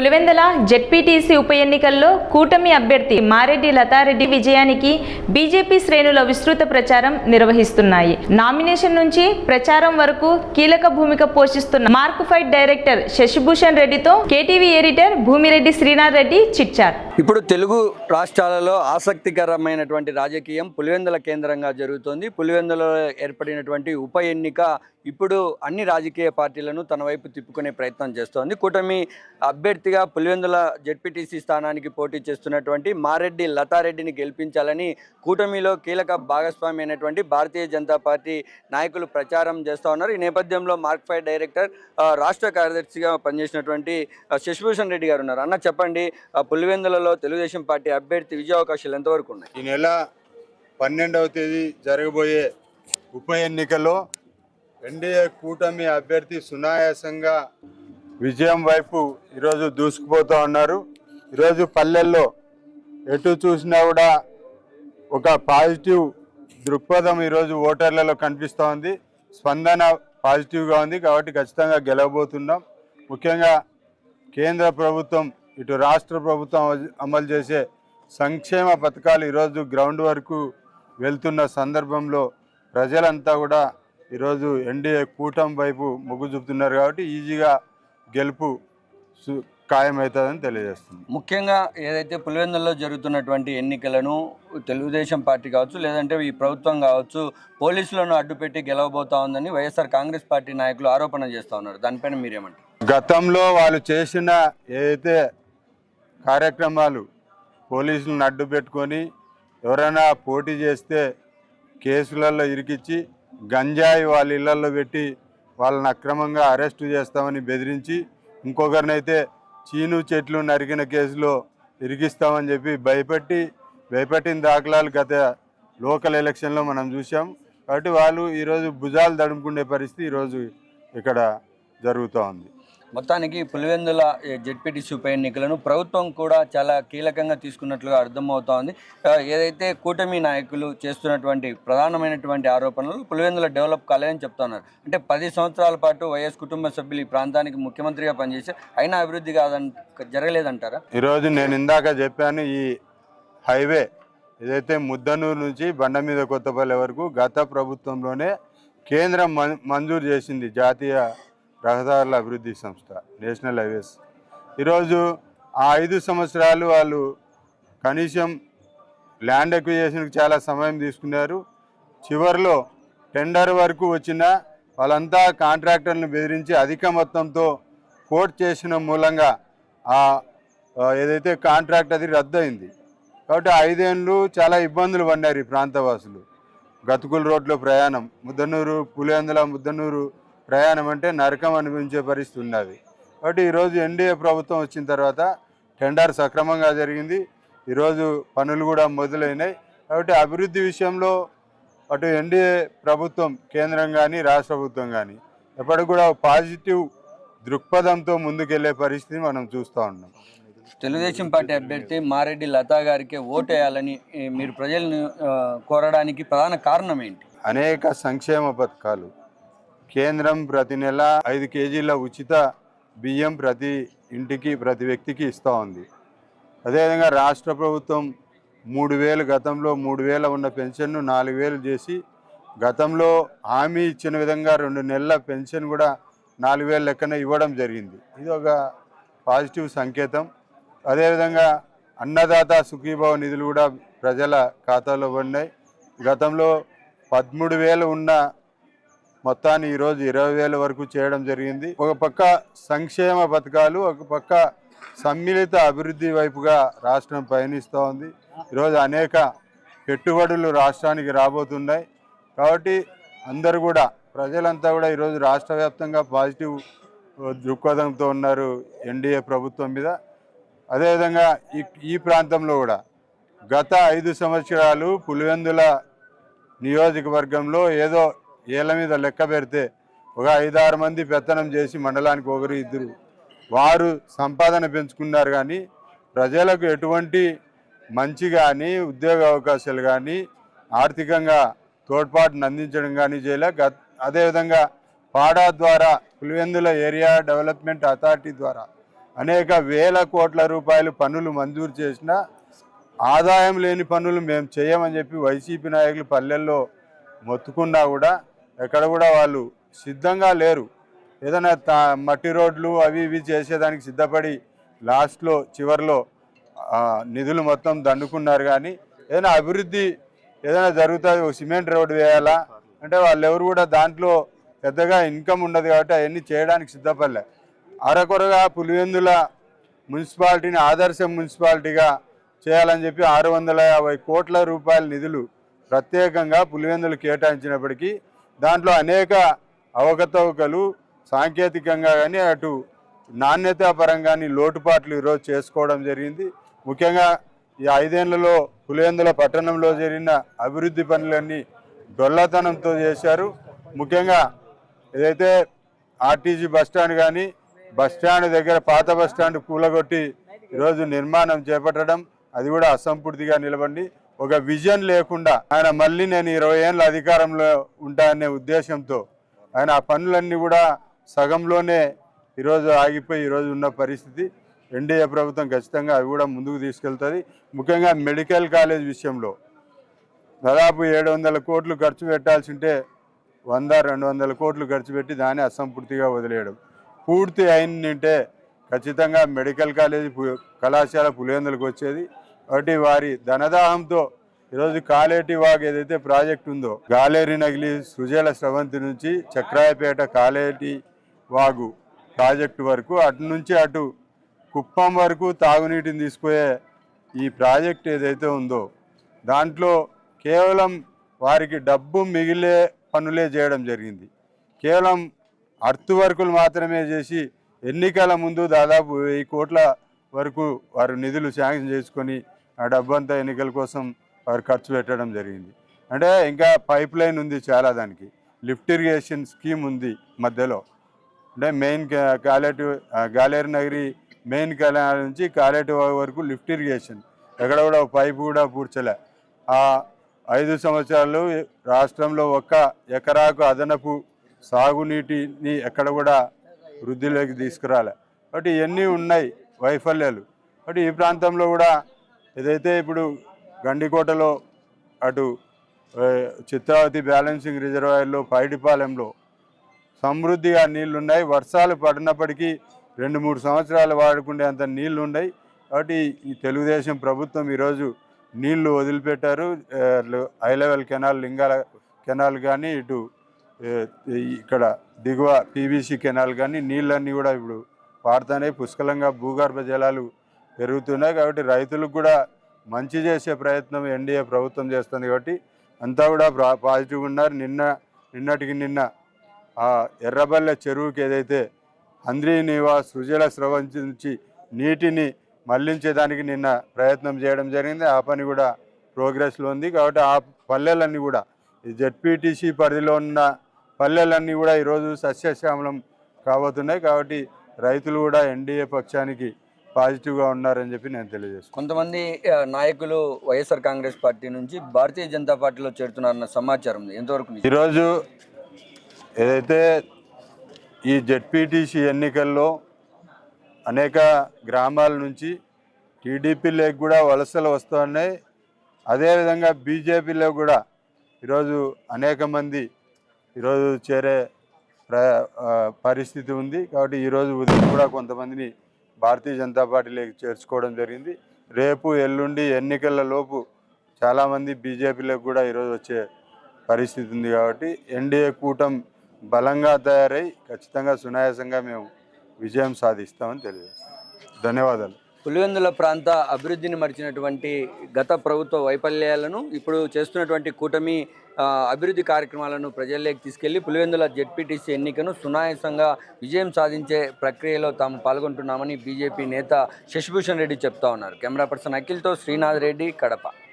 Pulivendula ZPTC ఉప ఎన్నికల్లో కూటమి అభ్యర్థి మారెడ్డి లతారెడ్డి విజయానికి బీజేపీ శ్రేణుల విస్తృత ప్రచారం నిర్వహిస్తున్నాయి. నామినేషన్ నుంచి ప్రచారం వరకు కీలక భూమిక పోషిస్తున్న మార్క్ ఫైట్ డైరెక్టర్ శశిభూషణ్ రెడ్డితో కేటీవీ ఎడిటర్ భూమిరెడ్డి శ్రీనాథ్ రెడ్డి చిట్చారు. ఇప్పుడు తెలుగు రాష్ట్రాలలో ఆసక్తికరమైనటువంటి రాజకీయం పులివెందుల కేంద్రంగా జరుగుతోంది. పులివెందులలో ఏర్పడినటువంటి ఉప ఎన్నిక ఇప్పుడు అన్ని రాజకీయ పార్టీలను తన వైపు తిప్పుకునే ప్రయత్నం చేస్తోంది. కూటమి అభ్యర్థిగా పులివెందుల జెడ్పీటీసీ స్థానానికి పోటీ చేస్తున్నటువంటి మారెడ్డి లతారెడ్డిని గెలిపించాలని కూటమిలో కీలక భాగస్వామి అయినటువంటి భారతీయ జనతా పార్టీ నాయకులు ప్రచారం చేస్తూ ఉన్నారు. ఈ నేపథ్యంలో మార్క్ ఫైవ్ డైరెక్టర్ రాష్ట్ర కార్యదర్శిగా పనిచేసినటువంటి శశిభూషణ్ రెడ్డి గారు ఉన్నారు. అన్న చెప్పండి పులివెందులలో ఎన్నికల్లో తెలుగుదేశం పార్టీ అభ్యర్థి విజయావకాశాలు ఎంతవరకు ఉన్నాయి? ఈ నెల పన్నెండవ తేదీ జరగబోయే ఉప ఎన్నికలో ఎన్డీఏ కూటమి అభ్యర్థి సునాయాసంగా విజయం వైపు ఈరోజు దూసుకుపోతూ ఉన్నారు. ఈరోజు పల్లెల్లో ఎటు చూసినా కూడా ఒక పాజిటివ్ దృక్పథం ఈరోజు ఓటర్లలో కనిపిస్తూ ఉంది. స్పందన పాజిటివ్గా ఉంది కాబట్టి ఖచ్చితంగా గెలవబోతున్నాం. ముఖ్యంగా కేంద్ర ప్రభుత్వం ఇటు రాష్ట్ర ప్రభుత్వం అమలు- చేసే సంక్షేమ పథకాలు ఈరోజు గ్రౌండ్ వరకు వెళ్తున్న సందర్భంలో ప్రజలంతా కూడా ఈరోజు ఎన్డీఏ కూటమి వైపు మొగ్గు చూపుతున్నారు కాబట్టి ఈజీగా గెలుపు ఖాయమవుతుందని తెలియజేస్తుంది. ముఖ్యంగా ఏదైతే పులివెందులలో జరుగుతున్నటువంటి ఎన్నికలను తెలుగుదేశం పార్టీ కావచ్చు లేదంటే ఈ ప్రభుత్వం కావచ్చు పోలీసులను అడ్డుపెట్టి గెలవబోతా ఉందని వైఎస్ఆర్ కాంగ్రెస్ పార్టీ నాయకులు ఆరోపణ చేస్తూ ఉన్నారు. దానిపైన మీరేమంటారు? గతంలో వాళ్ళు చేసిన ఏదైతే కార్యక్రమాలు పోలీసులను అడ్డు పెట్టుకొని ఎవరైనా పోటీ చేస్తే కేసులలో ఇరికిచ్చి గంజాయి వాళ్ళ ఇళ్ళలో పెట్టి వాళ్ళని అక్రమంగా అరెస్టు చేస్తామని బెదిరించి ఇంకొకరినైతే చీను చెట్లు నరికిన కేసులో ఇరికిస్తామని చెప్పి భయపెట్టి భయపెట్టిన దాఖలాలు గత లోకల్ ఎలక్షన్లో మనం చూసాం కాబట్టి వాళ్ళు ఈరోజు భుజాలు తడుముకునే పరిస్థితి ఈరోజు ఇక్కడ జరుగుతూ ఉంది మొత్తానికి పులివెందుల జెడ్పీటీసీ ఉప ఎన్నికలను ప్రభుత్వం కూడా చాలా కీలకంగా తీసుకున్నట్లుగా అర్థమవుతోంది. ఏదైతే కూటమి నాయకులు చేస్తున్నటువంటి ప్రధానమైనటువంటి ఆరోపణలు పులివెందుల డెవలప్ కాలేదని చెప్తున్నారు. అంటే పది సంవత్సరాల పాటు వైఎస్ కుటుంబ సభ్యులు ఈ ప్రాంతానికి ముఖ్యమంత్రిగా పనిచేసి అయినా అభివృద్ధి కాదంట జరగలేదంటారా? ఈరోజు నేను ఇందాక చెప్పాను ఈ హైవే ఏదైతే ముద్దనూరు నుంచి బండ మీద కొత్తపల్లి వరకు గత ప్రభుత్వంలోనే కేంద్రం మం- మంజూరు చేసింది జాతీయ రహదారుల అభివృద్ధి సంస్థ నేషనల్ హైవేస్. ఈరోజు ఆ ఐదు సంవత్సరాలు వాళ్ళు కనీసం ల్యాండ్ ఎక్విజేషన్కి చాలా సమయం తీసుకున్నారు. చివరిలో టెండర్ వరకు వచ్చిన వాళ్ళంతా కాంట్రాక్టర్లను బెదిరించి అధిక మొత్తంతో కోట్ చేసిన మూలంగా ఆ ఏదైతే కాంట్రాక్ట్ అది రద్దయింది. కాబట్టి ఐదేళ్ళు చాలా ఇబ్బందులు పడినారు ఈ ప్రాంతవాసులు. గతుకుల రోడ్లో ప్రయాణం ముద్దనూరు పులివెందుల ముద్దనూరు ప్రయాణం అంటే నరకం అనిపించే పరిస్థితి ఉన్నది. కాబట్టి ఈరోజు ఎన్డీఏ ప్రభుత్వం వచ్చిన తర్వాత టెండర్ సక్రమంగా జరిగింది. ఈరోజు పనులు కూడా మొదలైనాయి. కాబట్టి అభివృద్ధి విషయంలో అటు ఎన్డీఏ ప్రభుత్వం కేంద్రం కానీ రాష్ట్ర ప్రభుత్వం కానీ ఎప్పటికి కూడా పాజిటివ్ దృక్పథంతో ముందుకెళ్ళే పరిస్థితి మనం చూస్తూ ఉన్నాం. తెలుగుదేశం పార్టీ అభ్యర్థి మారెడ్డి లతా గారికి ఓటు వేయాలని ఏ, మీరు ప్రజలను కోరడానికి ప్రధాన కారణం ఏంటి? అనేక సంక్షేమ పథకాలు కేంద్రం ప్రతి నెల ఐదు కేజీల ఉచిత బియ్యం ప్రతి ఇంటికి ప్రతి వ్యక్తికి ఇస్తూ ఉంది. అదేవిధంగా రాష్ట్ర ప్రభుత్వం మూడు వేలు గతంలో మూడు వేల ఉన్న పెన్షన్ను నాలుగు వేలు చేసి గతంలో హామీ ఇచ్చిన విధంగా రెండు నెలల పెన్షన్ కూడా నాలుగు వేల లెక్కన ఇవ్వడం జరిగింది. ఇది ఒక పాజిటివ్ సంకేతం. అదేవిధంగా అన్నదాత సుఖీభావ నిధులు కూడా ప్రజల ఖాతాలో పడినాయి. గతంలో పదమూడు వేలు ఉన్న మొత్తాన్ని ఈరోజు ఇరవై వేల వరకు చేయడం జరిగింది. ఒక పక్క సంక్షేమ పథకాలు ఒక పక్క సమ్మిళిత అభివృద్ధి వైపుగా రాష్ట్రం పయనిస్తూ ఉంది. ఈరోజు అనేక పెట్టుబడులు రాష్ట్రానికి రాబోతున్నాయి. కాబట్టి అందరూ కూడా ప్రజలంతా కూడా ఈరోజు రాష్ట్ర వ్యాప్తంగా పాజిటివ్ దృక్పథంతో ఉన్నారు ఎన్డీఏ ప్రభుత్వం మీద. అదేవిధంగా ఈ ఈ ప్రాంతంలో కూడా గత ఐదు సంవత్సరాలు పులివెందుల నియోజకవర్గంలో ఏదో ఏళ్ళ మీద లెక్క పెడితే ఒక ఐదారు మంది పెత్తనం చేసి మండలానికి ఒకరు ఇద్దరు. వారు సంపాదన పెంచుకున్నారు కానీ ప్రజలకు ఎటువంటి మంచి కానీ ఉద్యోగ అవకాశాలు కానీ ఆర్థికంగా తోడ్పాటును అందించడం కానీ చేయలే. గత అదేవిధంగా పాడా ద్వారా పులివెందుల ఏరియా డెవలప్మెంట్ అథారిటీ ద్వారా అనేక వేల కోట్ల రూపాయలు పన్నులు మంజూరు చేసిన ఆదాయం లేని పనులు మేము చేయమని చెప్పి వైసీపీ నాయకులు పల్లెల్లో మొత్తుకున్నా కూడా ఎక్కడ కూడా వాళ్ళు సిద్ధంగా లేరు. ఏదైనా తా మట్టి రోడ్లు అవి ఇవి చేసేదానికి సిద్ధపడి లాస్ట్లో చివరిలో నిధులు మొత్తం దండుకున్నారు కానీ ఏదైనా అభివృద్ధి ఏదైనా జరుగుతుంది ఒక సిమెంట్ రోడ్డు వేయాలా? అంటే వాళ్ళు ఎవరు కూడా దాంట్లో పెద్దగా ఇన్కమ్ ఉండదు కాబట్టి అవన్నీ చేయడానికి సిద్ధపడలే. అరకొరగా పులివెందుల మున్సిపాలిటీని ఆదర్శ మున్సిపాలిటీగా చేయాలని చెప్పి ఆరు వందల యాభై కోట్ల రూపాయల నిధులు ప్రత్యేకంగా పులివెందులు కేటాయించినప్పటికీ దాంట్లో అనేక అవకతవకలు సాంకేతికంగా కానీ అటు నాణ్యత పరంగా లోటుపాట్లు ఈరోజు చేసుకోవడం జరిగింది. ముఖ్యంగా ఈ ఐదేళ్ళలో పులేందుల పట్టణంలో జరిగిన అభివృద్ధి పనులన్నీ డొల్లతనంతో చేశారు. ముఖ్యంగా ఏదైతే ఆర్టీజీ బస్ స్టాండ్ కానీ బస్ స్టాండ్ దగ్గర పాత బస్ స్టాండ్ కూలగొట్టి ఈరోజు నిర్మాణం చేపట్టడం అది కూడా అసంపూర్తిగా నిలబడి ఒక విజన్ లేకుండా ఆయన మళ్ళీ నేను ఇరవై ఏళ్ళ అధికారంలో ఉంటాననే ఉద్దేశంతో ఆయన ఆ పనులన్నీ కూడా సగంలోనే ఈరోజు ఆగిపోయి ఈరోజు ఉన్న పరిస్థితి. ఎన్డీఏ ప్రభుత్వం ఖచ్చితంగా అవి కూడా ముందుకు తీసుకెళ్తుంది. ముఖ్యంగా మెడికల్ కాలేజ్ విషయంలో దాదాపు ఏడు వందల కోట్లు ఖర్చు పెట్టాల్సి ఉంటే వంద రెండు వందల కోట్లు ఖర్చు పెట్టి దాన్ని అసంపూర్తిగా వదిలేయడం. పూర్తి అయిందంటే ఖచ్చితంగా మెడికల్ కాలేజీ పు- కళాశాల పులివెందులకు వచ్చేది. ఒకటి వారి ధనదాహంతో ఈరోజు కాలేటి వాగ్ ఏదైతే ప్రాజెక్ట్ ఉందో గాలేరి నగిలి సుజల స్రవంతి నుంచి చక్రాయపేట కాలేటి వాగు ప్రాజెక్టు వరకు అటు నుంచి అటు కుప్పం వరకు తాగునీటిని తీసుకుపోయే ఈ ప్రాజెక్ట్ ఏదైతే ఉందో దాంట్లో కేవలం వారికి డబ్బు మిగిలే పనులే చేయడం జరిగింది. కేవలం అర్త్ వర్కులు మాత్రమే చేసి ఎన్నికల ముందు దాదాపు వెయ్యి కోట్ల వరకు వారు నిధులు శాంక్షన్ చేసుకొని ఆ డబ్బంతా ఎన్నికల కోసం వారు ఖర్చు పెట్టడం జరిగింది. అంటే ఇంకా పైప్ లైన్ ఉంది చాలా దానికి. లిఫ్ట్ ఇరిగేషన్ స్కీమ్ ఉంది మధ్యలో. అంటే main Kaleti Galeru Nagari main canal నుంచి కాలేటి వరకు లిఫ్ట్ ఇరిగేషన్. ఎక్కడ కూడా ఒక పైపు కూడా పూడ్చలే. ఆ ఐదు సంవత్సరాలు రాష్ట్రంలో ఒక్క ఎకరాకు అదనపు సాగునీటిని ఎక్కడ కూడా వృద్ధిలోకి తీసుకురాలే. కాబట్టి ఇవన్నీ ఉన్నాయి వైఫల్యాలు. కాబట్టి ఈ ప్రాంతంలో కూడా ఏదైతే ఇప్పుడు గండికోటలో అటు చిత్రావతి బ్యాలెన్సింగ్ రిజర్వాయర్లో పైడిపాలెంలో సమృద్ధిగా నీళ్ళున్నాయి. వర్షాలు పడినప్పటికీ రెండు మూడు సంవత్సరాలు వాడుకునే అంత నీళ్ళు ఉన్నాయి కాబట్టి ఈ తెలుగుదేశం ప్రభుత్వం ఈరోజు నీళ్ళు వదిలిపెట్టారు. High level canal Lingala canal కానీ ఇటు ఇక్కడ దిగువ పీవీసీ కెనాల్ కానీ నీళ్ళన్నీ కూడా ఇప్పుడు వాడుతున్నాయి పుష్కలంగా భూగర్భ జలాలు పెరుగుతున్నాయి కాబట్టి రైతులకు కూడా మంచి చేసే ప్రయత్నం ఎన్డీఏ ప్రభుత్వం చేస్తుంది కాబట్టి అంతా కూడా పాజిటివ్ ఉన్నారు. నిన్న నిన్నటికి నిన్న ఆ ఎర్రబల్లె చెరువుకి ఏదైతే అంద్రీ నివాస్ సుజల స్రవంచి నీటిని మళ్ళించేదానికి నిన్న ప్రయత్నం చేయడం జరిగింది. ఆ పని కూడా ప్రోగ్రెస్లో ఉంది కాబట్టి ఆ పల్లెలన్నీ కూడా ఈ జెడ్పీటీసీ పరిధిలో ఉన్న పల్లెలన్నీ కూడా ఈరోజు సస్యశ్యామలం కాబోతున్నాయి కాబట్టి రైతులు కూడా ఎన్డీఏ పక్షానికి పాజిటివ్గా ఉన్నారని చెప్పి నేను తెలియజేస్తున్నాను కొంతమంది నాయకులు వైఎస్ఆర్ కాంగ్రెస్ పార్టీ నుంచి భారతీయ జనతా పార్టీలో చేరుతున్నారన్న సమాచారం ఎంతవరకు? ఈరోజు ఏదైతే ఈ జెడ్పీటీసీ ఎన్నికల్లో అనేక గ్రామాల నుంచి టీడీపీలోకి కూడా వలసలు వస్తున్నాయి. అదేవిధంగా బీజేపీలో కూడా ఈరోజు అనేక మంది ఈరోజు చేరే పరిస్థితి ఉంది. కాబట్టి ఈరోజు ఉదయం కూడా కొంతమందిని భారతీయ జనతా పార్టీలోకి చేర్చుకోవడం జరిగింది. రేపు ఎల్లుండి ఎన్నికల లోపు చాలామంది బీజేపీలోకి కూడా ఈరోజు వచ్చే పరిస్థితి ఉంది కాబట్టి ఎన్డీఏ కూటం బలంగా తయారై ఖచ్చితంగా సునాయాసంగా మేము విజయం సాధిస్తామని తెలియజేస్తాం ధన్యవాదాలు. పులివెందుల ప్రాంత అభివృద్ధిని మరిచినటువంటి గత ప్రభుత్వ వైఫల్యాలను ఇప్పుడు చేస్తున్నటువంటి కూటమి అభివృద్ధి కార్యక్రమాలను ప్రజల్లోకి తీసుకెళ్ళి పులివెందుల జెడ్పీటీసీ ఎన్నికను సునాయాసంగా విజయం సాధించే ప్రక్రియలో తాము పాల్గొంటున్నామని బీజేపీ నేత శశిభూషణ్ రెడ్డి చెప్తా ఉన్నారు. కెమెరా పర్సన్ అఖిల్తో శ్రీనాథ్ రెడ్డి కడప.